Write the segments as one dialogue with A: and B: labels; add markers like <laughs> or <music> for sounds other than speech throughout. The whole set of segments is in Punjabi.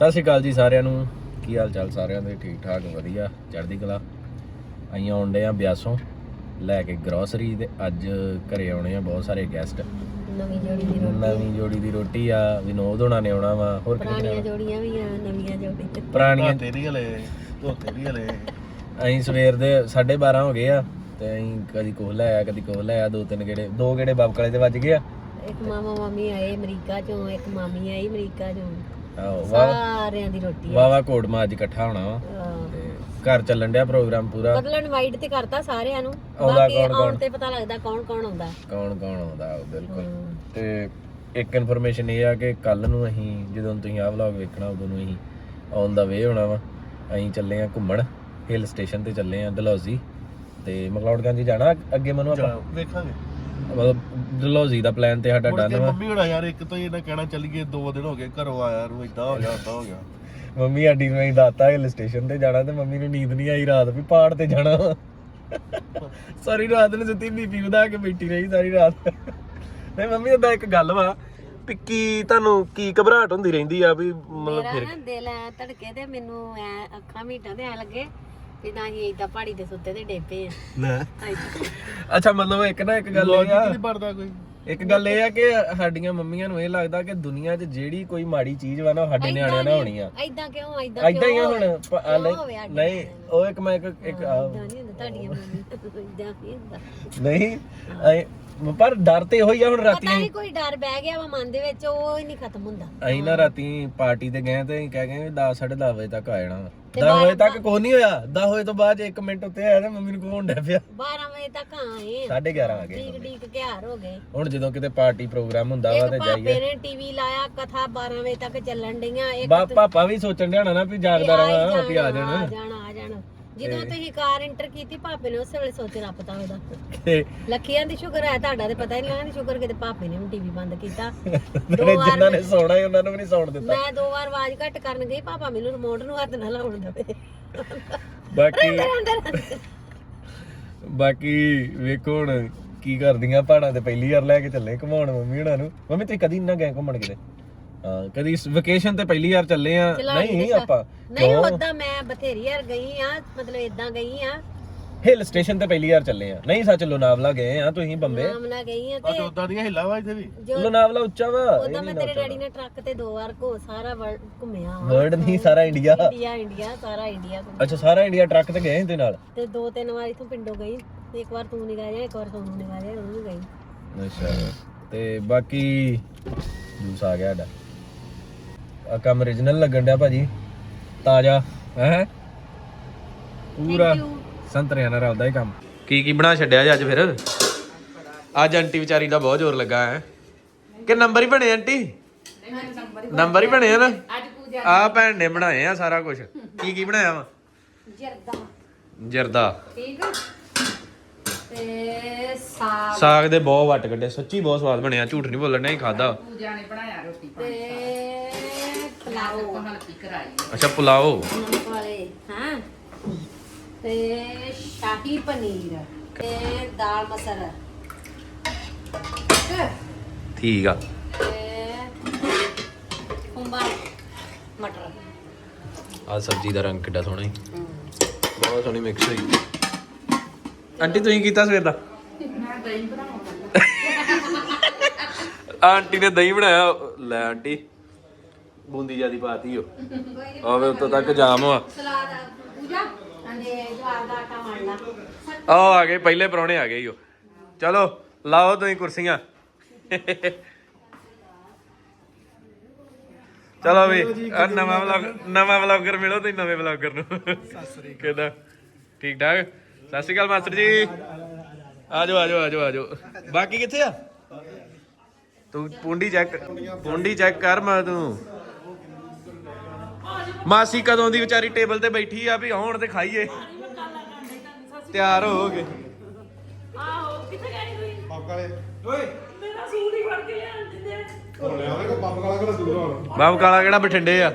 A: ਸਤਿ ਸ਼੍ਰੀ ਅਕਾਲ ਜੀ ਸਾਰਿਆਂ ਨੂੰ। ਕੀ ਹਾਲ ਚਾਲ ਸਾਰਿਆਂ ਦੇ? ਠੀਕ ਠਾਕ ਵਧੀਆ। ਚੜ੍ਹਦੀ ਕਲਾ। ਅਸੀਂ ਆਉਂਦੇ ਆ ਬਿਆਸੋਂ ਲੈ ਕੇ ਗਰੋਸਰੀ ਤੇ ਅੱਜ ਘਰੇ ਆਉਣੇ ਆ ਬਹੁਤ ਸਾਰੇ ਗੈਸਟ
B: ਨਵੀਂ ਜੋੜੀ ਦੀ ਰੋਟੀ।
A: ਨਵੀਂ ਜੋੜੀ ਦੀ ਰੋਟੀ ਆ ਵਿਨੋਦ ਹੋਣਾ ਨੇ ਆਉਣਾ ਵਾ। ਹੋਰ ਕਿਹਨੇ
B: ਪੁਰਾਣੀਆਂ? ਜੋੜੀਆਂ ਵੀ ਆ ਨਵੀਆਂ ਜੋੜੀ ਤੇ।
A: ਪੁਰਾਣੀਆਂ
C: ਤੇਰੀ ਹਲੇ ਧੋਤੇ ਵੀ ਹਲੇ।
A: ਅਸੀਂ ਸਵੇਰ ਦੇ 12:30 ਹੋ ਗਏ ਆ ਤੇ ਅਸੀਂ ਕਦੀ ਕੋਹ ਲੈ ਆ ਕਦੀ ਕੋਹ ਲੈ ਆ ਦੋ ਤਿੰਨ ਗੇੜੇ ਦੋ ਗੇੜੇ ਬਾਬਕਲੇ ਦੇ ਵੱਜ ਗਏ ਆ।
B: ਇੱਕ ਮਾਮਾ ਮਾਮੀ ਆਏ ਅਮਰੀਕਾ ਚੋਂ ਇੱਕ ਮਾਮੀ ਆਈ ਅਮਰੀਕਾ ਚੋਂ।
A: ਆਹੋ ਵਾਹ।
B: ਸਾਰਿਆਂ ਦੀ ਰੋਟੀ ਆ।
A: ਵਾਵਾ ਕੋਡ ਮਾ ਅੱਜ ਇਕੱਠਾ ਹੋਣਾ ਵਾ। ਤੇ ਘਰ ਚੱਲਣ ਡਿਆ ਪ੍ਰੋਗਰਾਮ ਪੂਰਾ?
B: ਮਤਲਬ ਇਨਵਾਈਟ ਤੇ ਕਰਤਾ ਸਾਰਿਆਂ ਨੂੰ।
A: ਆਉਂਦਾ
B: ਬਾਕੀ? ਆਉਣ ਤੇ ਪਤਾ ਲੱਗਦਾ ਕੌਣ ਕੌਣ ਆਉਂਦਾ।
A: ਕੌਣ ਕੌਣ ਆਉਂਦਾ ਉਹ ਬਿਲਕੁਲ।
B: ਹਮ।
A: ਤੇ ਇੱਕ ਇਨਫੋਰਮੇਸ਼ਨ ਇਹ ਆ ਕਿ ਕੱਲ ਨੂੰ ਅਸੀਂ ਜਦੋਂ ਤੁਸੀਂ ਆਹ ਵਲੌਗ ਵੇਖਣਾ ਉਦੋਂ ਨੂੰ ਅਸੀਂ ਔਨ ਦਾ ਵੇ ਹੋਣਾ ਵਾ। ਅਸੀਂ ਚੱਲੇ ਆ ਘੁੰਮਣ ਹਿਲ ਸਟੇਸ਼ਨ ਤੇ ਚੱਲੇ ਆ ਡਲਹੌਜ਼ੀ ਤੇ ਮਕਲੌਡਗੰਜ ਜਾਣਾ ਅੱਗੇ ਮਨੂੰ ਆਪਾਂ?
C: ਵੇਖਾਂਗੇ।
A: ਮਤਲਬ ਡਲਹੌਜ਼ੀ ਦਾ ਪਲਾਨ ਤੇ ਸਾਡਾ ਡਨ ਵਾ।
C: ਮੰਮੀ ਹੋਣਾ ਯਾਰ ਇੱਕ ਤਾਂ ਇਹਨਾਂ ਕਹਿਣਾ ਚੱਲ ਗਏ ਦੋ ਦਿਨ ਹੋ ਗਏ ਘਰੋਂ ਆਇਆ ਨੂੰ ਇਦਾਂ ਹੋ ਗਿਆ ਇਦਾਂ ਹੋ ਗਿਆ।
A: ਮੰਮੀ ਸਾਡੀ ਨੂੰ ਅਸੀਂ ਦਾਤਾ ਹਿਲ ਸਟੇਸ਼ਨ ਤੇ ਜਾਣਾ ਤੇ ਮੰਮੀ ਨੂੰ ਨੀਂਦ ਨਹੀਂ ਆਈ ਰਾਤ ਵੀ ਪਹਾੜ ਤੇ ਜਾਣਾ ਸਾਰੀ ਰਾਤ ਨੂੰ ਸੁੱਤੀ ਬੀਬੀ ਵਧਾ ਕੇ ਬੈਠੀ ਰਹੀ ਸਾਰੀ ਰਾਤ। ਨਹੀਂ ਮੰਮੀ ਉਹਦਾ ਇੱਕ ਗੱਲ ਵਾ ਵੀ ਕੀ ਤੁਹਾਨੂੰ ਕੀ ਘਬਰਾਹਟ ਹੁੰਦੀ ਰਹਿੰਦੀ ਆ ਵੀ ਮਤਲਬ
B: ਮੇਰਾ
A: ਫਿਰ
B: ਨਾ ਦਿਲ ਐ ਧੜਕੇ ਤੇ ਮੈਨੂੰ ਐ ਅੱਖਾਂ ਮੀਟਾਂ ਤੇ ਐ ਲੱਗੇ ਵੀ ਤਾਂ ਹੀ ਏਦਾਂ ਪਹਾੜੀ ਤੇ ਸੁੱਤੇ ਤੇ ਡੇਪੇ ਆ।
C: ਲੈ।
A: ਅੱਛਾ ਮਤਲਬ ਇੱਕ ਨਾ ਇੱਕ ਗੱਲ ਇਹ ਆ।
C: ਕੋਈ।
A: ਇੱਕ ਗੱਲ ਇਹ ਆ ਕਿ ਸਾਡੀਆਂ ਮੰਮੀਆਂ ਨੂੰ ਇਹ ਲੱਗਦਾ ਕਿ ਦੁਨੀਆ 'ਚ ਜਿਹੜੀ ਕੋਈ ਮਾੜੀ ਚੀਜ਼ ਵਾ ਨਾ ਉਹ ਸਾਡੇ ਨਿਆਣਿਆਂ ਨਾਲ ਹੋਣੀ ਆ।
B: ਐਦਾਂ ਕਿਉਂ ਐਦਾਂ
A: ਐਦਾਂ ਹੀ ਆ ਹੁਣ ਪ- ਆ ਨਹੀਂ ਉਹ ਇੱਕ ਮੈਂ ਇੱਕ ਇੱਕ ਆ-
B: ਇਦਾਂ ਨਹੀਂ ਹੁੰਦਾ ਤੁਹਾਡੀਆਂ ਮੰਮੀ ਇਦਾਂ ਨਹੀਂ ਹੁੰਦਾ।
A: ਨਹੀਂ ਐ- ਪਰ ਡਰ ਤੇ ਇਹੋ ਹੀ ਆ ਹੁਣ ਰਾਤੀ।
B: ਪਤਾ ਨਹੀਂ ਕੋਈ ਡਰ ਬਹਿ ਗਿਆ ਵਾ ਮਨ ਦੇ ਵਿੱਚ ਉਹ ਹੀ ਨਹੀਂ ਖਤਮ ਹੁੰਦਾ।
A: ਅਸੀਂ ਨਾ ਰਾਤੀ ਪਾਰਟੀ ਤੇ ਗਏ ਤੇ ਅਸੀਂ ਕਹਿ ਗਏ 10 10:30 ਵਜੇ ਤੱਕ ਆ ਜਾਣਾ 10 ਵਜੇ ਤੱਕ ਕੋਈ ਨਹੀਂ ਹੋਇਆ। 10 ਵਜੇ ਤੋਂ ਬਾਅਦ 1 ਮਿੰਟ ਉੱਤੇ ਆਇਆ ਤੇ ਮੰਮੀ ਨੂੰ ਕੋਹਣ ਡਿਆ ਪਿਆ?
B: 12 ਵਜੇ ਤੱਕ ਆਏ ਆ।
A: 11:30 ਆ ਗਏ।
B: ਡੀਕ ਡੀਕ ਕੇ ਹਾਰ ਹੋ ਗਏ।
A: ਹੁਣ ਜਦੋਂ ਕਿਤੇ ਪਾਰਟੀ ਪ੍ਰੋਗਰਾਮ ਹੁੰਦਾ ਵਾ ਤੇ ਜਾਈਏ।
B: ਨੇ ਟੀਵੀ ਲਾਇਆ ਕਥਾ 12 ਵਜੇ ਤੱਕ ਚੱਲਣ ਡਈਆਂ ਇੱਕ
A: ਬਾ ਪਾਪਾ ਵੀ ਸੋਚਣ ਡਿਆ ਹੋਣਾ ਨਾ ਵੀ ਜਾਗਦਾ ਰਹਾਂ ਵੀ ਆ ਜਾਣਾ
B: ਆ ਜਾਣਾ। ਜਦੋਂ ਤੁਸੀਂ ਕਾਰ ਇੰਟਰ ਕੀਤੀ ਭਾਪੇ ਨੇ ਉਸੇ ਵੇਲੇ ਸੋਚ ਉਹਦਾ।
A: ਤੇ
B: ਲੱਖੀਆਂ ਦੀ ਸ਼ੁਕਰ ਹੈ ਤੁਹਾਡਾ ਤੇ ਪਤਾ ਹੀ ਨਹੀਂ ਲੱਗਦਾ ਸ਼ੁਕਰ ਕਿਤੇ ਭਾਪੇ ਨੇ ਵੀ ਟੀਵੀ ਬੰਦ ਕੀਤਾ। <laughs>
A: ਜਿਨ੍ਹਾਂ ਨੇ ਸੌਣਾ ਹੀ ਉਹਨਾਂ ਨੂੰ ਵੀ ਨਹੀਂ ਸੌਣ ਦਿੱਤਾ।
B: ਮੈਂ ਦੋ ਵਾਰ ਆਵਾਜ਼ ਘੱਟ ਕਰਨ ਗਈ ਪਾਪਾ ਮੈਨੂੰ ਰਿਮੋਟ ਨੂੰ ਹੱਥ ਨਾ ਲਾਉਣ ਦੇਵੇ।
A: ਬਾਕੀ ਬਾਕੀ ਵੇਖੋ ਹੁਣ ਕੀ ਕਰਦੀਆਂ ਪਹਾੜਾਂ ਤੇ ਪਹਿਲੀ ਵਾਰ ਲੈ ਕੇ ਚੱਲੇ ਘੁਮਾਉਣ ਮੰਮੀ ਹੁਣਾਂ ਨੂੰ। ਮੰਮੀ ਤੁਸੀਂ ਕਦੀ ਨਾ ਗਏ ਘੁੰਮਣ ਕਿਤੇ? ਹਾਂ ਕਦੀ ਵਕੇਸ਼ਨ ਤੇ ਪਹਿਲੀ ਵਾਰ ਚੱਲੇ ਆ? ਨਹੀਂ ਆਪਾਂ।
B: ਨਹੀਂ ਉਦਾਂ ਮੈਂ ਬਥੇਰੀ ਵਾਰ ਗਈ ਆ ਮਤਲਬ ਇਦਾਂ ਗਈ ਆ।
A: ਹਿਲ ਸਟੇਸ਼ਨ ਤੇ ਪਹਿਲੀ ਵਾਰ ਚੱਲੇ ਆ। ਨਹੀਂ ਸੱਚ ਲੋਨਾਵਲਾ ਗਏ ਆ ਤੁਸੀਂ ਬੰਬੇ?
B: ਨਾਮ ਨਾਲ ਗਈ ਆ
C: ਅੱਜ
B: ਤੇ
C: ਉਦਾਂ ਦੀਆਂ ਹਿੱਲਾ ਵਾ ਇੱਥੇ ਵੀ?
B: ਜੋ
A: ਲੋਨਾਵਲਾ ਉੱਚਾ ਵਾ
B: ਉਦਾਂ ਮੈਂ ਤੇਰੇ ਡੈਡੀ ਨੇ ਟਰੱਕ ਤੇ ਦੋ ਵਾਰ ਘੋ ਸਾਰਾ world ਘੁੰਮਿਆ ਵਾ।
A: ਵਰਲਡ ਨਹੀਂ ਸਾਰਾ ਇੰਡੀਆ।
B: ਇੰਡੀਆ ਇੰਡੀਆ ਸਾਰਾ ਇੰਡੀਆ ਘੁੰਮਿਆ।
A: ਅੱਛਾ ਸਾਰਾ ਇੰਡੀਆ ਟਰੱਕ ਤੇ ਗਏ ਇਹਦੇ ਨਾਲ?
B: ਤੇ ਦੋ ਤਿੰਨ ਵਾਰ ਇਥੋਂ ਪਿੰਡੋਂ ਗਈ। ਇੱਕ ਵਾਰ ਤੂੰ ਨਿਕਾ ਜਾ ਇੱਕ ਵਾਰ ਤੂੰ ਨਿਕਾ ਜਾ ਉਹਨੂੰ ਗਈ।
A: ਅੱਛਾ। ਤੇ ਬਾਕੀ ਜੂਸ ਆ ਗਿਆ ਸਾਡਾ। ਆ ਕੰਮ origignal ਲੱਗਣ ਡਿਆ ਭਾਜੀ। ਤਾਜ਼ਾ ਹੈ? ਪੂਰਾ ਸੰਤਰਿਆਂ ਨਾਲ ਰਲਦਾ ਹੀ ਕੰਮ। ਕੀ ਕੀ ਬਣਾ ਛੱਡਿਆ ਜੀ ਅੱਜ ਫਿਰ? ਅੱਜ ਆਂਟੀ ਵਿਚਾਰੀ ਦਾ ਬਹੁਤ ਜ਼ੋਰ ਲੱਗਾ ਹੈ। ਕਿ ਨੰਬਰ ਹੀ ਬਣੇ ਆਂਟੀ? ਨੰਬਰ ਹੀ ਬਣੇ ਆ ਨਾ। ਆ ਭੈਣ ਨੇ ਬਣਾਏ ਆ ਸਾਰਾ ਕੁਝ ਕੀ ਕੀ ਬਣਾਇਆ ਵਾ?
B: ਜਰਦਾ।
A: ਜਰਦਾ।
B: ਠੀਕ ਤੇ ਸਾਗ।
A: ਸਾਗ ਦੇ ਬਹੁਤ ਵੱਟ ਕੱਢੇ ਸੱਚੀ ਬਹੁਤ ਸਵਾਦ ਬਣਿਆ ਝੂਠ ਨਹੀਂ ਬੋਲਣਾ ਹੀ ਖਾਦਾ
B: ਤੇ ਪਲਾਓ।
A: ਅੱਛਾ ਪੁਲਾਓ।
B: ਨਮਕ ਵਾਲੇ ਹਾਂ? ਤੇ ਸ਼ਾਹੀ ਪਨੀਰ ਤੇ ਦਾਲ ਮਸਰ।
A: ਠੀਕ ਆ।
B: ਤੇ ਖੁੰਬਾ ਮਟਰ।
A: ਆ ਸਬਜ਼ੀ ਦਾ ਰੰਗ ਕਿੱਡਾ ਸੋਹਣਾ ਹੀ। ਬਹੁਤ ਸੋਹਣੀ ਮਿਕਸ ਹੋਈ। ਆਂਟੀ ਤੁਸੀਂ ਕੀਤਾ ਸਵੇਰ ਦਾ? ਆਂਟੀ ਨੇ ਦਹੀਂ ਬਣਾਇਆ। ਲੈ ਆਂਟੀ ਬੂੰਦੀ ਜਿਆਦੀ ਪਾਤੀ ਹੋ ਆਵੇ ਉੱਤੋਂ ਤੱਕ ਜਾਮ ਆ
B: ਸਲਾਦ ਪੂਜਾ ਅੰਦੇ ਜਵਾਰ ਦਾ ਆਟਾ ਮੜਨਾ
A: ਆਹ ਆ ਗਏ ਪਹਿਲੇ ਪਰੌਣੇ ਆ ਗਏ ਓ। ਚਲੋ ਲਾਓ ਤੁਸੀਂ ਕੁਰਸੀਆਂ। ਚਲੋ ਵੀ ਆਹ ਨਵਾਂ ਵਲੌਗ ਨਵਾਂ ਵਲੌਗਰ ਮਿਲੋ ਤੁਸੀਂ ਨਵੇਂ ਵਲੌਗਰ ਨੂੰ। ਕਿਦਾਂ? ਠੀਕ ਠਾਕ? ਸਤਿ ਸ਼੍ਰੀ ਅਕਾਲ ਮਾਸਟਰ ਜੀ। ਆਜੋ ਆਜੋ ਆਜੋ ਆਜੋ। ਬਾਕੀ ਕਿੱਥੇ ਆ? ਤੂੰ ਪੁੰਡੀ ਚੈੱਕ ਪੁੰਡੀ ਚੈੱਕ ਕਰ ਮੈਂ ਤੂੰ। ਮਾਸੀ ਕਦੋਂ ਦੀ ਵਿਚਾਰੀ ਟੇਬਲ ਤੇ ਬੈਠੀ ਆ ਵੀ ਆਉਣ ਤੇ ਖਾਈਏ। ਤਿਆਰ ਹੋ ਗਏ। ਬਾਬ ਕਾਲਾ ਕਿਹੜਾ ਬਠਿੰਡੇ ਆ?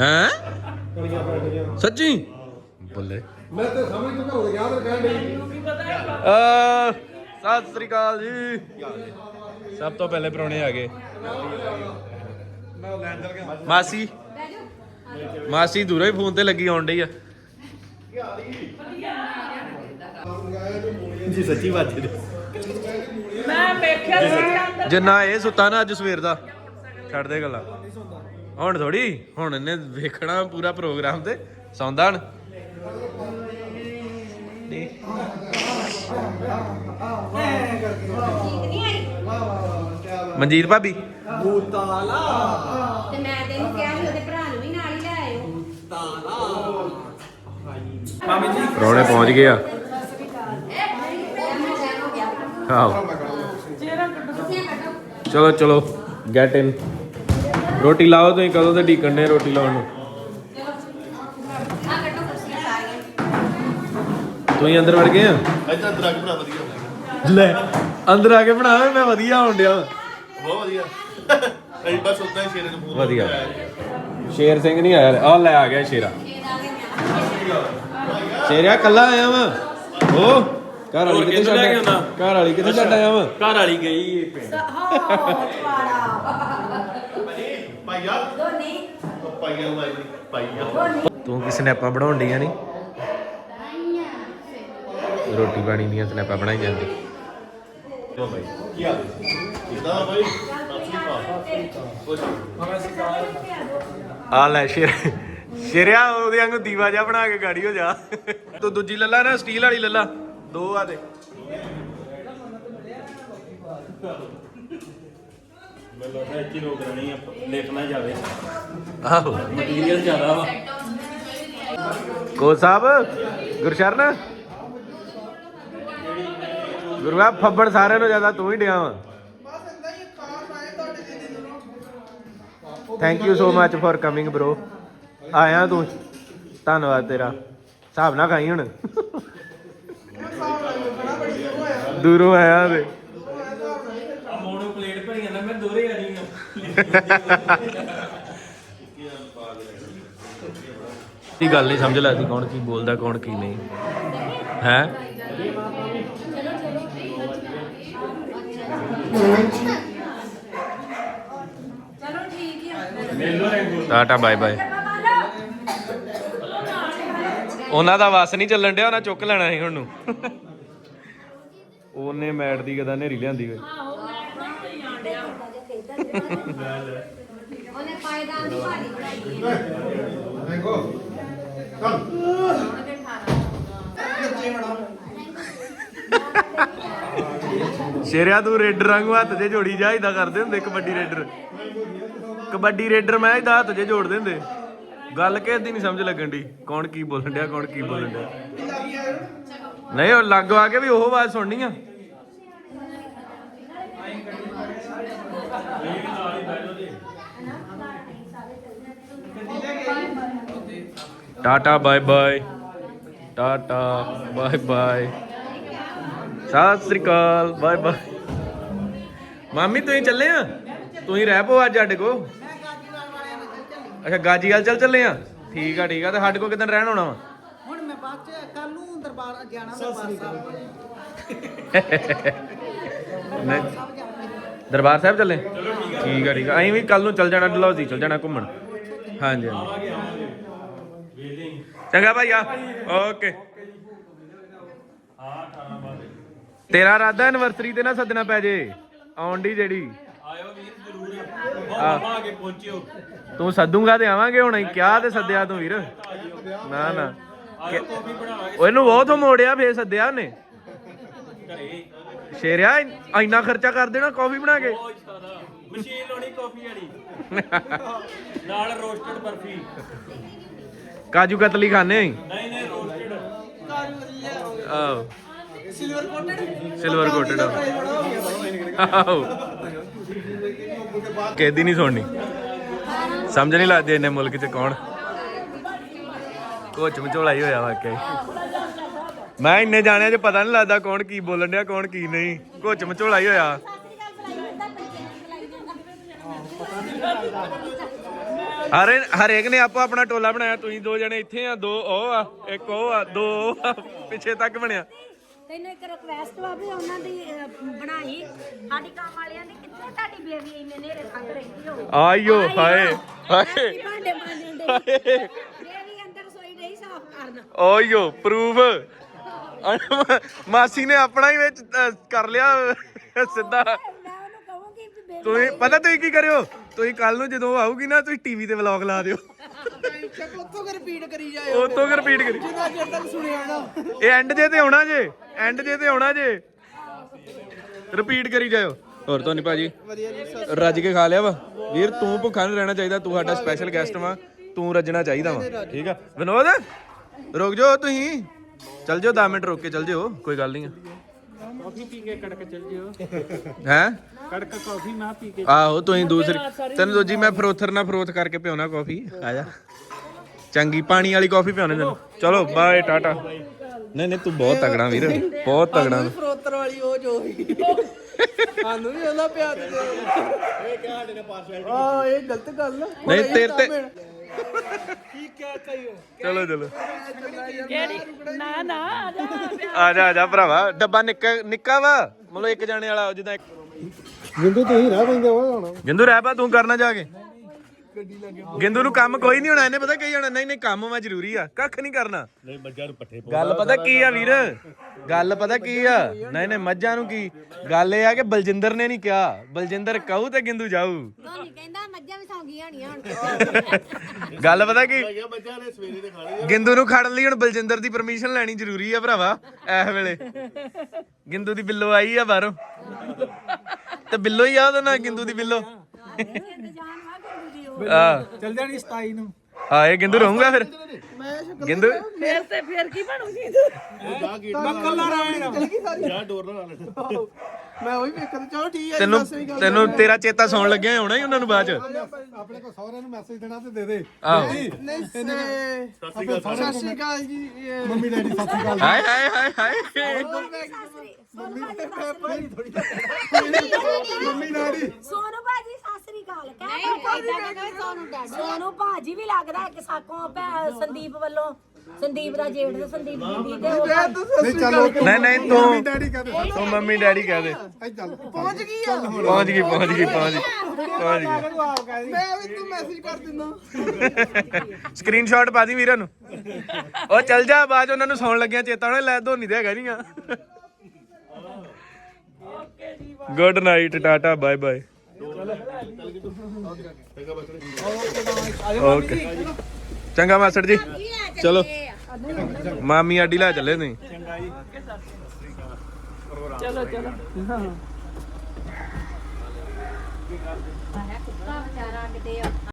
A: ਹੈ? ਸੱਚੀ? ਬੱਲੇ।
C: ਮੈਂ ਤਾਂ ਸਮਝ ਤੋਂ ਹੋ ਯਾਦ ਰੱਖਣ
A: ਅ ਸਤਿ ਸ੍ਰੀ ਅਕਾਲ ਜੀ। ਸਭ ਤੋਂ ਪਹਿਲੇ ਪ੍ਰਾਹੁਣੇ ਆ ਗਏ। ਮਾਸੀ। ਮਾਸੀ ਦੂਰੋਂ ਹੀ ਫੋਨ ਤੇ ਲੱਗੀ ਆਉਣ ਡਈ ਆ।
C: ਜੀ ਸੱਚੀ ਬਾਤ ਹੈ
A: ਜਿੰਨਾ ਇਹ ਸੁੱਤਾ ਨਾ ਅੱਜ ਸਵੇਰ ਦਾ। ਛੱਡ ਦੇ ਗੱਲਾਂ। ਹੁਣ ਥੋੜੀ ਹੁਣ ਇਹਨੇ ਵੇਖਣਾ ਪੂਰਾ ਪ੍ਰੋਗਰਾਮ ਤੇ। ਸੌਂਦਾ ਹਣ। ਮਨਜੀਤ ਭਾਬੀ।
B: ਤੇ ਮੈਂ ਤੈਨੂੰ ਕਿਹਾ ਸੀ ਉਹਦੇ ਭਰਾ ਨੂੰ ਵੀ ਨਾਲ ਹੀ ਲੈ ਆਇਓ।
A: ਪ੍ਰੋਣੇ ਪਹੁੰਚ
B: ਗਿਆ
A: ਆਓ ਚਲੋ ਚਲੋ ਗੈਟ ਇਨ ਰੋਟੀ ਲਾਓ ਤੁਸੀਂ ਕਦੋਂ ਤੇ ਢੀਕਣ ਨੇ ਰੋਟੀ ਲਾਉਣ ਨੂੰ? ਤੁਸੀਂ ਅੰਦਰ ਵੜ ਗਏ ਆ?
C: ਇੱਧਰ ਦਰਗ ਬਣਾ ਵਧੀਆ।
A: ਲੈ ਅੰਦਰ ਆ ਕੇ ਬਣਾਵੇ ਮੈਂ ਵਧੀਆ ਹੋਣ ਡਿਆ।
C: ਬਹੁਤ ਵਧੀਆ। ਅਸੀਂ ਬਸ ਉਦਾਂ ਹੀ ਸ਼ੇਰੇ ਨੂੰ ਫੋਨ
A: ਵਧੀਆ। ਸ਼ੇਰ ਸਿੰਘ ਨਹੀਂ ਆਇਆ ਆ ਲੈ ਆ ਗਿਆ ਸ਼ੇਰਾ। ਸ਼ੇਰਿਆ ਕੱਲਾ ਆਇਆ ਵਾਂ। ਓ ਘਰ ਵਾਲੀ ਕਿੱਥੇ ਛੱਡ ਆਇਆ? ਘਰ ਵਾਲੀ ਕਿੱਥੇ ਛੱਡ ਆਇਆ ਵਾਂ?
D: ਘਰ ਵਾਲੀ ਗਈ ਪਿੰਡ।
C: ਪਾਈਆ?
B: ਦੋਨੇ।
C: ਪਾਈਆ ਲਾਈ ਪਾਈਆ।
A: ਤੂੰ ਕੀ ਸਨੈਪਾਂ ਬਣਾਉਣ ਡੀਆਂ ਨਹੀਂ? ਰੋਟੀ ਪਾਣੀ ਦੀਆਂ ਸਨੈਪਾਂ ਬਣਾਈ ਜਾਂਦੀ
C: ਲੋ ਭਾਈ ਕੀ ਹਾਲ ਕਿਦਾਂ ਭਾਈ
A: ਆ ਲੈ ਸ਼ੇਰ ਸ਼ੇਰਿਆ ਉਹਦੇ ਵਾਂਗੂ ਦੀਵਾ ਜਿਹਾ ਬਣਾ ਕੇ ਗਾੜੀ ਹੋ ਜਾ। ਤੂੰ ਦੂਜੀ ਲੱਲਾ ਨਾ ਸਟੀਲ ਵਾਲੀ ਲੱਲਾ। ਦੋ ਆ ਦੇ।
D: ਮੈਨੂੰ ਲੱਗਦਾ ਇੱਥੇ ਰੋਕ ਲੈਣੀ ਆ ਲਿਖਣਾ ਜਾਵੇ।
A: ਆਹੋ।
D: ਮਟੀਰੀਅਲ ਜ਼ਿਆਦਾ ਵਾ।
A: ਕੋ ਸਾਹਿਬ ਗੁਰਸ਼ਰਨ? ਗੁਰੂਆ ਫੱਬੜ ਸਾਰਿਆਂ ਨੂੰ ਜ਼ਿਆਦਾ ਤੂੰ ਹੀ ਡਿਆ ਵਾ। Thank you so much for coming bro ਆਇਆ ਤੂੰ। ਧੰਨਵਾਦ ਤੇਰਾ। ਹਿਸਾਬ ਨਾ ਖਾਈ ਹੁਣ। ਦੂਰੋਂ ਆਇਆ। ਤੇ
D: ਆ ਮੋਨੋ ਪਲੇਟ ਭਰੀ ਜਾਂਦਾ ਮੈਂ ਦੋਰੇ ਆ
A: ਇਹ ਗੱਲ ਨਹੀਂ ਸਮਝ ਲੱਗਦੀ ਕੌਣ ਕੀ ਬੋਲਦਾ ਕੌਣ ਕੀ ਨਹੀਂ। ਹੈ?
B: ਚਲੋ ਠੀਕ ਹੈ
D: ਮੇਲੋ ਰੈਂਗੋ
A: ਟਾਟਾ ਬਾਏ ਬਾਏ। ਉਹਨਾਂ ਦਾ ਵਸ ਨਹੀਂ ਚੱਲਣ ਡਿਆ ਉਹਨਾਂ ਚੁੱਕ ਲੈਣਾ ਸੀ ਹੁਣ ਨੂੰ। ਉਹਨੇ ਮੈਟ ਦੀ ਕਦਾ ਨੇਰੀ ਲਿਆਂਦੀ ਓਏ
B: ਉਹਨੇ ਪਾਇਦਾਨ ਦੀ ਭਾਰੀ ਬਣਾਈ ਹੈ।
A: ਸ਼ੇਰਿਆ ਤੂੰ ਰੇਡਰ ਵਾਂਗੂ ਹੱਥ ਜੇ ਜੋੜੀ ਜਾ ਇਦਾਂ ਕਰਦੇ ਹੁੰਦੇ ਕਬੱਡੀ ਰੇਡਰ। ਕਬੱਡੀ ਰੇਡਰ ਮੈਂ ਇਦਾਂ ਹੱਥ ਜੇ ਜੋੜਦੇ ਹੁੰਦੇ। ਗੱਲ ਕਿਸੇ ਦੀ ਨਹੀਂ ਸਮਝ ਲੱਗਣ ਦੀ ਕੌਣ ਕੀ ਬੋਲਣ ਡਿਆ ਕੌਣ ਕੀ ਬੋਲਣ ਡਿਆ। ਨਹੀਂ ਉਹ ਲੱਗ ਆ ਕੇ ਵੀ ਉਹ ਆਵਾਜ਼ ਸੁਣਨੀ ਆ। Ta-ta bye bye ta-ta bye bye ਸਤਿ ਸ੍ਰੀ ਅਕਾਲ ਬਾਏ ਬਾਏ ਮਾਮੀ ਤੁਸੀਂ ਚੱਲੇ ਆ? ਤੁਸੀਂ ਰਹਿ ਪੋ ਅੱਜ ਸਾਡੇ ਕੋ ਅੱਛਾ ਗਾਜੀਵਾਲ ਚੱਲ ਚੱਲੇ ਆ? ਠੀਕ ਆ ਠੀਕ ਆ ਤੇ ਸਾਡੇ ਕੋ ਕਿਦਨ ਰਹਿਣ ਹੋਣਾ ਵਾ?
E: ਹੁਣ ਮੈਂ ਬਾਅਦ ਚ ਕੱਲ ਨੂੰ ਦਰਬਾਰ ਜਾਣਾ ਦਰਬਾਰ ਸਾਹਿਬ
A: ਨਹੀਂ। ਦਰਬਾਰ ਸਾਹਿਬ ਚੱਲੇ? ਠੀਕ ਆ। ਠੀਕ ਆ ਅਸੀਂ ਵੀ ਕੱਲ ਨੂੰ ਚੱਲ ਜਾਣਾ ਡਲਹੌਜ਼ੀ ਚੱਲ ਜਾਣਾ ਘੁੰਮਣ। ਹਾਂਜੀ ਹਾਂਜੀ। ਚੰਗਾ ਭਾਈ ਆ। ਓਕੇ। ਤੇਰਾ ਰਾਦਾ ਐਨਵਰਸਰੀ ਤੇ ਨਾ ਸੱਦਣਾ ਪੈ ਜੇ। ਆਉਣ ਦੀ ਜਿਹੜੀ।
D: ਆਇਓ ਵੀਰ ਜ਼ਰੂਰ। ਬਹੁਤ ਆ। ਕੇ ਪਹੁੰਚਿਓ
A: ਤੂੰ ਸੱਦੂਗਾ ਤੇ ਆਵਾਂਗੇ ਹੁਣ ਕਿਹਾ ਤੇ ਸੱਦਿਆ ਤੂੰ ਵੀਰ। ਨਾ ਨਾ।
D: ਆਇਓ ਕਾਫੀ ਬਣਾਵਾਂਗੇ
A: ਉਹਨੂੰ ਬਹੁਤ ਮੋੜਿਆ ਫੇਰ ਸੱਦਿਆ ਉਹਨੇ।
D: ਘਰੇ।
A: ਸ਼ੇਰਿਆ ਇਨ- ਇੰਨਾ ਖਰਚਾ ਕਰ ਦੇਣਾ ਕਾਫੀ ਬਣਾ ਕੇ।
D: ਬਹੁਤ ਜ਼ਿਆਦਾ। ਮਸ਼ੀਨ ਲਾਉਣੀ ਕਾਫੀ ਵਾਲੀ। ਨਾਲ ਰੋਸਟਡ ਬਰਫੀ।
A: ਕਾਜੂ ਕਤਲੀ ਖਾਣੇ
D: ਨਹੀਂ ਨਹੀਂ ਰੋਸਟਡ
A: ਆਹੋ।
E: ਸਿਲਵਰ ਕੋਟਡ
A: ਸਿਲਵਰ ਕੋਟਡ ਆਹੋ। ਕਿਹਦੀ ਨਹੀਂ ਸੁਣਨੀ? ਸਮਝ ਨਹੀਂ ਲੱਗਦੀ ਇੰਨੇ ਮੁਲਕ 'ਚ ਕੌਣ। ਕੋਚ ਮਚੋਲਾ ਹੀ ਹੋਇਆ ਵਾਕਿਆ। ਮੈਂ ਇੰਨੇ ਜਾਣਿਆਂ 'ਚ ਪਤਾ ਨਹੀਂ ਲੱਗਦਾ ਕੌਣ ਕੀ ਬੋਲਣ ਡਿਆ ਕੌਣ ਕੀ ਨਹੀਂ। ਕੋਚ ਮਚੋਲਾ ਹੀ ਹੋਇਆ ਹਰੇ ਹਰੇਕ ਨੇ ਆਪੋ ਆਪਣਾ ਟੋਲਾ ਬਣਾਇਆ ਤੁਸੀਂ ਦੋ ਜਣੇ ਇੱਥੇ ਆ ਦੋ ਉਹ ਆ ਇੱਕ ਉਹ ਆ ਦੋ ਉਹ ਆ ਪਿੱਛੇ ਤੱਕ ਬਣਿਆ।
B: ਤੈਨੂੰ ਇੱਕ ਰਿਕਵੈਸਟ ਵਾ ਵੀ ਉਹਨਾਂ ਦੀ ਅਹ, ਬਣਾਈ। ਸਾਡੀ ਕੰਮ ਵਾਲਿਆਂ ਦੀ ਕਿੱਥੇ ਤੁਹਾਡੀ ਬੇਬੀ ਇੰਨੇ ਨੇਰੇ ਸੰਗ ਰਹਿੰਦੀ ਹੋ
A: ਆਇਓ ਹਾਏ ਹਾਏ।
B: ਭਾਂਡੇ ਮਾਂਜਣ ਦੇ ਬੇਬੀ ਅੰਦਰ ਰਸੋਈ ਨਹੀਂ ਸਾਫ਼ ਕਰਨ।
A: ਓਯੋ ਪ੍ਰੂਫ ਮਾਸੀ ਨੇ ਆਪਣਾ ਹੀ ਵਿੱਚ ਅ, ਕਰ ਲਿਆ ਸਿੱਧਾ।
B: ਮੈਂ ਉਹਨੂੰ ਕਹੂੰਗੀ ਵੀ ਬੇਬੀ
A: ਤੁਸੀਂ ਪਤਾ ਤੁਸੀਂ ਕੀ ਕਰਿਓ? ਤੁਸੀਂ ਕੱਲ ਨੂੰ ਜਦੋਂ ਆਊਗੀ ਨਾ ਤੁਸੀਂ ਟੀਵੀ ਤੇ ਵਲੌਗ ਲਾ ਦਿਓ।
E: ਚੱਕ ਉੱਥੋਂ ਰਿਪੀਟ ਕਰੀ ਜਾਏ
A: ਉਹ ਤੋਂ ਰਿਪੀਟ ਕਰੀ।
E: ਜਿੰਨਾ ਚਿਰ ਤੱਕ ਸੁਣਿਆ ਨਾ।
A: ਇਹ ਐਂਡ ਜੇ ਤੇ ਆਉਣਾ ਜੇ ਐਂਡ ਜੇ ਤੇ ਆਉਣਾ ਜੇ। ਰਿਪੀਟ ਕਰੀ ਜਾਇਓ। ਹੋਰ ਤੋਂ ਨਹੀਂ ਭਾਜੀ?
E: ਵਧੀਆ ਜੀ
A: ਰੱਜ ਕੇ ਖਾ ਲਿਆ ਵਾ? ਵੀਰ ਤੂੰ ਭੁੱਖਾ ਨਹੀਂ ਰਹਿਣਾ ਚਾਹੀਦਾ ਤੂੰ ਸਾਡਾ ਸਪੈਸ਼ਲ ਗੈਸਟ ਵਾ। ਤੂੰ ਰੱਜਣਾ ਚਾਹੀਦਾ ਵਾ। ਠੀਕ ਆ? ਵਿਨੋਦ ਰੁਕ ਜਾਓ ਤੁਸੀਂ। ਚੱਲ ਜਾਓ 10 ਮਿੰਟ ਰੁਕ ਕੇ ਚੱਲ ਜਾਓ। ਕੋਈ ਗੱਲ ਨਹੀਂ
D: ਕਾਫੀ ਪੀ ਕੇ ਕੜਕ ਚੱਲ ਜਿਓ।
A: ਹੈ?
D: ਕੜਕ ਕਾਫੀ ਮੈਂ ਪੀ ਕੇ
A: ਆਹੋ ਤੁਸੀਂ ਦੂਸਰੀ ਤੈਨੂੰ ਦੂਜੀ ਮੈਂ ਫਰੋਥਰ ਨਾਲ ਫਰੋਥ ਕਰਕੇ ਪਿਉਣਾ ਕਾਫੀ। ਆ ਜਾ। ਚੰਗੀ ਪਾਣੀ ਵਾਲੀ ਕਾਫੀ ਪਿਉਣੇ ਤੈਨੂੰ। ਚਲੋ ਬਾਏ ਟਾਟਾ। ਨਹੀਂ ਨਹੀਂ ਤੂੰ ਬਹੁਤ ਤਗੜਾ ਵੀਰ। ਬਹੁਤ ਤਗੜਾ
E: ਫਰੋਤਰ ਵਾਲੀ ਉਹ ਜੋ ਹੋਈ ਸਾਨੂੰ ਵੀ ਉਹਦਾ ਪਿਆਰ ਦੇ ਇਹ ਕਿਹਾ ਸਾਡੇ ਨੇ ਪਾਰਸ਼ਲ ਆ ਇਹ ਗਲਤ ਗੱਲ
A: ਨਹੀਂ ਤੇਰੇ ਤੇ ਚਲੋ ਚਲੋ।
B: ਨਾ ਨਾ ਆ ਜਾ
A: ਆ ਜਾ। ਆ ਜਾ ਭਰਾਵਾ ਡੱਬਾ ਨਿੱਕਾ ਨਿੱਕਾ ਵਾ। ਮਤਲਬ ਇੱਕ ਜਾਣੇ ਵਾਲਾ ਜਿੱਦਾਂ ਇੱਕ
E: ਜਿੰਦੂ ਤੁਸੀਂ ਰਹਿ ਪੈਂਦੇ ਹੋ ਹੁਣ।
A: ਗਿੰਦੂ ਰਹਿ ਪਾ ਤੂੰ ਕਰਨਾ ਜਾ ਕੇ। ਗਿੰਦੂ ਨੂੰ ਕੰਮ ਕੋਈ ਨਹੀਂ ਹੋਣਾ ਇਹਨੇ ਪਤਾ ਕੀ ਹੋਣਾ ਨਹੀਂ ਨਹੀਂ ਕੰਮ ਵਾ ਜ਼ਰੂਰੀ ਆ ਕੱਖ ਨਹੀਂ ਕਰਨਾ।
C: ਨਹੀਂ ਮੱਝਾਂ ਨੂੰ ਪੱਠੇ
A: ਗੱਲ ਪਤਾ ਕੀ ਆ ਵੀਰ? ਗੱਲ ਪਤਾ ਕੀ ਆ? ਨਹੀਂ ਨਹੀਂ ਮੱਝਾਂ ਨੂੰ ਕੀ? ਗੱਲ ਇਹ ਆ ਕਿ ਬਲਜਿੰਦਰ ਨੇ ਨਹੀਂ ਕਿਹਾ। ਬਲਜਿੰਦਰ ਕਹੂ ਤੇ ਗਿੰਦੂ ਜਾਊ।
B: ਧੋਨੀ ਕਹਿੰਦਾ ਮੱਝਾਂ ਵੀ ਸੌਂ ਗਈਆਂ ਹੋਣੀਆਂ ਹੁਣ।
A: ਗੱਲ ਪਤਾ ਕੀ?
C: ਮੱਝਾਂ ਨੇ ਸਵੇਰੇ ਤੇ ਖਾਣੇ
A: ਗਿੰਦੂ ਨੂੰ ਖੜਨ ਲਈ ਹੁਣ ਬਲਜਿੰਦਰ ਦੀ ਪਰਮਿਸ਼ਨ ਲੈਣੀ ਜ਼ਰੂਰੀ ਆ ਭਰਾਵਾ ਇਸ ਵੇਲੇ। ਗਿੰਦੂ ਦੀ ਬਿੱਲੋ ਆਈ ਆ ਬਾਹਰੋਂ। ਤੇ ਬਿੱਲੋ ਹੀ ਆ ਉਹਦਾ ਨਾਂ ਗਿੰਦੂ ਦੀ ਬਿੱਲੋ।
B: ਦੀ
A: ਆ।
D: ਚੱਲ ਜਾਣੀ 27 ਨੂੰ।
A: ਹਾਂ ਇਹ ਗਿੰਦੂ ਰਹੂੰਗਾ ਫਿਰ? ਗਿੰਦੂ?
B: ਫੇਰ ਤੇ ਫੇਰ ਕੀ ਬਣੂਗੀ?
C: ਗੇਟ
D: ਕੱਲਾ ਰਹਿਣਾ
C: ਜਾ ਡੋਰ ਨਾਲ ਲਾ
E: ਮੈਂ ਉਹੀ ਵੇਖਦਾ ਚਲੋ ਠੀਕ ਹੈ
A: ਤੈਨੂੰ ਤੈਨੂੰ ਤੇਰਾ ਚੇਤਾ ਸੌਣ ਲੱਗਿਆ ਹੋਣਾ ਹੀ ਉਹਨਾਂ ਨੂੰ ਬਾਅਦ ਚ।
E: ਆਪਣੇ ਕੋ ਸਹੁਰਿਆਂ ਨੂੰ ਮੈਸੇਜ ਦੇਣਾ ਤੇ ਦੇ ਦੇ।
A: ਆਹੋ।
E: ਨਹੀਂ
C: ਸਤਿ ਸ਼੍ਰੀ ਅਕਾਲ
E: ਸਤਿ ਸ਼੍ਰੀ ਅਕਾਲ ਜੀ ਮੰਮੀ ਡੈਡੀ ਸਤਿ ਸ਼੍ਰੀ ਅਕਾਲ
A: ਹਾਏ ਹਾਏ ਹਾਏ ਹਾਏ।
E: Mummy daddy.
B: ਸੋਨੂ ਬਾਜੀ ਸਾਸਰੀ ਕਾਲ ਕਹਿ ਸੋਨੂ ਡੈਡੀ ਸੋਨੂ ਬਾਜੀ ਵੀ ਲੱਗਦਾ ਇੱਕ ਸਾਕੋਂ ਭੈ ਸੰਦੀਪ ਵੱਲੋਂ। ਸੰਦੀਪ ਦਾ ਜੇਠ ਤੇ ਸੰਦੀਪ ਦੀ ਤੇ ਉਹ
E: ਨਹੀਂ ਚਲੋ
A: ਨਹੀਂ ਨਹੀਂ ਤੂੰ
E: ਡੈਡੀ ਕਹਦੇ।
A: ਤੂੰ ਮੰਮੀ ਡੈਡੀ ਕਹਿ ਦੇ
E: ਚੱਲ ਪਹੁੰਚ ਗਈ ਆ।
A: ਪਹੁੰਚ ਗਈ ਪਹੁੰਚ ਗਈ ਪਹੁੰਚ ਗਈ। ਪਹੁੰਚ ਗਈ।
E: ਮੈਂ ਵੀ ਤੂੰ ਮੈਸੇਜ ਕਰ ਦਿੰਦਾ।
A: ਸਕਰੀਨਸ਼ਾਟ ਪਾ ਦੀ ਵੀਰਾਂ ਨੂੰ। ਉਹ ਚੱਲ ਜਾ ਬਾਅਦ 'ਚ ਉਹਨਾਂ ਨੂੰ ਸੌਣ ਲੱਗਿਆ ਚੇਤਾ ਉਹਨੇ ਲੈ ਧੋਨੀ ਤੇ ਹੈਗਾ ਨਹੀਂਗਾ good night ta-ta bye bye okay ਚੰਗਾ ਮਾਸਟਰ ਜੀ। ਚਲੋ। ਮਾਮੀ ਆਡੀ ਲੈ ਚੱਲੇ ਨਹੀਂ
B: ਕੁੱਤਾ ਵਿਚਾਰਾ ਕਿਤੇ